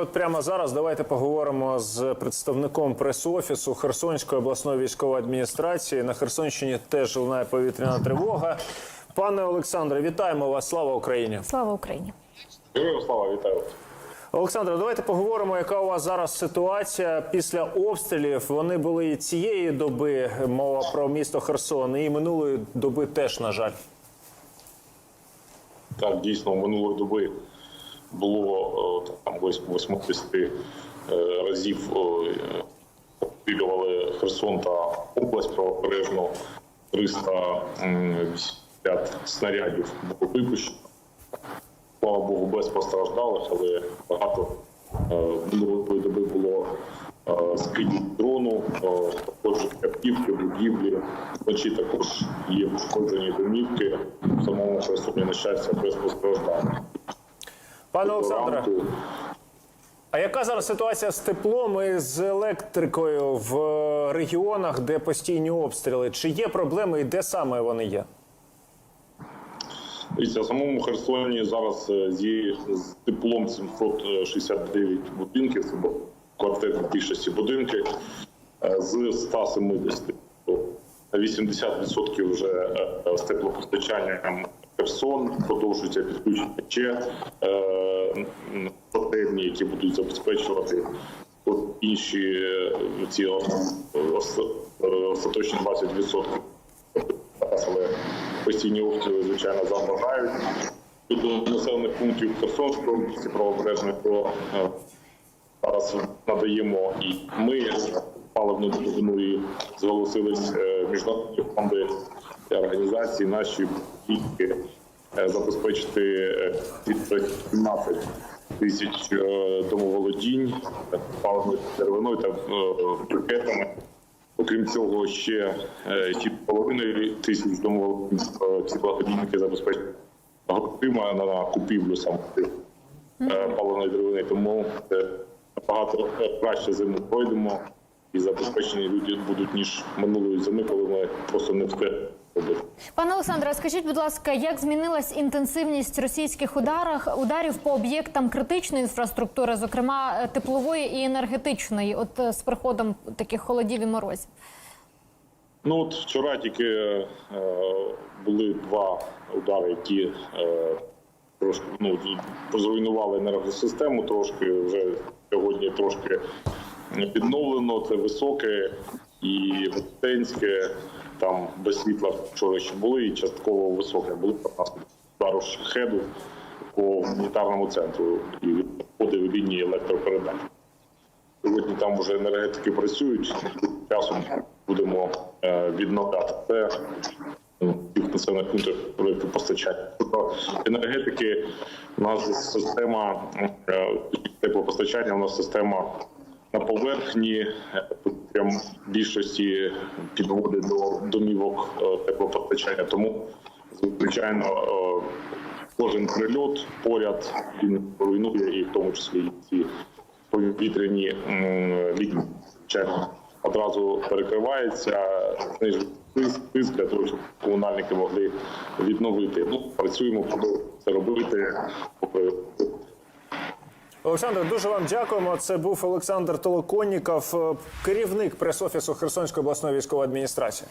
От прямо зараз давайте поговоримо з представником прес-офісу Херсонської обласної військової адміністрації. На Херсонщині теж лунає повітряна тривога. Пане Олександре, вітаємо вас! Слава Україні! Слава Україні! Героям слава вітаю. Олександре, давайте поговоримо, яка у вас зараз ситуація після обстрілів. Вони були і цієї доби, мова про місто Херсон, і минулої доби теж, на жаль. Так, дійсно, минулої доби було е, там близько 80 е, разів е, обстрілювали Херсон та область правобережну. 380 снарядів було випущено. Слава Богу, без постраждалих, але багато минулої доби було скидів дрону, пошкоджені автівки, будівлі. Вночі також є пошкоджені домівки. В самому Херсоні, на щастя, без постраждалих. Пане Олександре, а яка зараз ситуація з теплом і з електрикою в регіонах, де постійні обстріли? Чи є проблеми і де саме вони є? Дивіться, в самому Херсоні зараз е, є з теплом 769 будинків, це квартирні більшості будинки е, з 170. То 80% вже е, з теплопостачанням Херсон, продовжується підключення ще е, які будуть забезпечувати от інші е, ці е, ос- остаточні 20% але постійні обстріли, звичайно, заважають. До населених пунктів Херсонської області правобережної, то зараз надаємо і ми паливну допомогу і зголосились міжнародні фонди організації наші тільки забезпечити е, від 17 тисяч е, домоволодінь е, паливною деревиною та е, брикетами. Окрім цього, ще е, ті половиною тисяч домоволодінь е, ці благодійники забезпечують грошима на купівлю саме е, паливної деревини. Тому е, набагато краще зиму пройдемо і забезпечені люди будуть ніж минулої зими, коли ми просто не встигли. Пане Олександре, скажіть, будь ласка, як змінилась інтенсивність російських ударах ударів по об'єктам критичної інфраструктури, зокрема е, теплової і енергетичної, от е, з приходом таких холодів і морозів? Ну от вчора тільки е, були два удари, які е, трошки ну зруйнували енергосистему. Трошки вже сьогодні трошки відновлено. Це високе і Вестенське. Там без світла вчора ще були, і частково високе були удару хеду по гуманітарному центру і відходи лінії електропередач. Сьогодні там вже енергетики працюють. Часом будемо е, відновляти це ну, тих населених пунктах електропостачання. Тобто енергетики у нас система е, теплопостачання, у нас система на поверхні, е, прям більшості підводи до домівок е, теплопостачання. Тому звичайно е, кожен прильот поряд він руйнує і в тому числі ці повітряні лінії. Звичайно, одразу перекривається, знижує тиск, для того, щоб комунальники могли відновити. Ну, працюємо, це робити. Олександр, дуже вам дякуємо. Це був Олександр Толоконніков, е, керівник прес-офісу Херсонської обласної військової адміністрації.